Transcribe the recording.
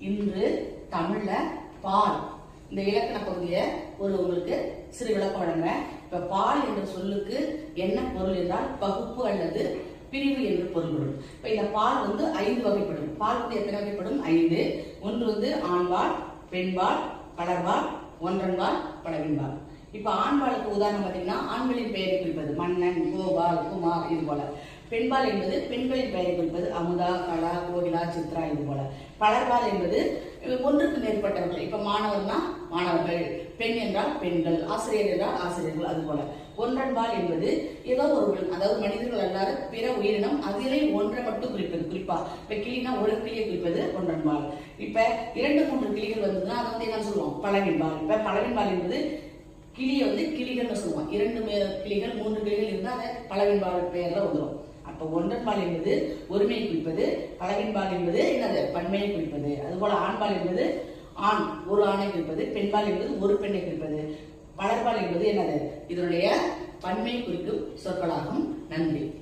இன்று தமிழ்ல பால். இந்த இலக்கண பகுதியை ஒரு உங்களுக்கு சிறு விளக்கம் வழங்குறேன் இப்ப பால் என்ற சொல்லுக்கு என்ன பொருள் என்றால் பகுப்பு அல்லது பிரிவு என்று பொருள்படும். இப்ப இந்த பால் வந்து ஐந்து வகைப்படும். பால் வந்து எத்தனை வகைப்படும்? ஐந்து. ஒன்று வந்து ஆண்பால் பெண்பால் பலர்பால் ஒன்றன்பால் பலவின்பால். இப்ப ஆண்பாலுக்கு உதாரணம் பாத்தீங்கன்னா ஆண்களின் பெயரை குறிப்பது மன்னன் கோபால் குமார் இது போல. பெண்பால் என்பது பெண்களின் பெயரை குறிப்பது அமுதா கலா கோகிலா சித்ரா இது போல. பலர்பால் என்பது ஒன்றுக்கு மேற்பட்டவர்கள். இப்ப மாணவர்னா மாணவர்கள். பெண் என்றால் பெண்கள் ஆசிரியர் என்றால் ஆசிரியர்கள் அது போல. ஒன்றன்பால் என்பது ஏதோ ஒரு அதாவது மனிதர்கள் அல்லாத பிற உயிரினம் அதிலே ஒன்றை மட்டும் குறிப்பது குறிப்பா. இப்ப கிளினா ஒரு கிளியை குறிப்பது ஒன்றன்பால் இப்ப இரண்டு மூன்று கிளிகள் வந்ததுன்னா அதை வந்து என்ன சொல்லுவோம்? பழவின்பால் இப்ப பழவின்பால் என்பது கிளியை வந்து கிளிகள்னு சொல்லுவோம். இரண்டு மே- கிளிகள் மூன்று கிளிகள் இருந்தால் அதை பழவின்பால் பெயரில் வந்துடும் அப்போ ஒன்றன்பால் என்பது ஒருமையை குறிப்பது பழவின்பால் என்பது என்னது? பன்மையை குறிப்பது. அதுபோல் ஆண்பால் என்பது ஆண் ஒரு ஆணை குறிப்பது பெண்பால் என்பது ஒரு பெண்ணை குறிப்பது. வளர்பால் என்பது என்னது? இதனுடைய பன்மையை குறிக்கும் சொற்களாகும். நன்றி.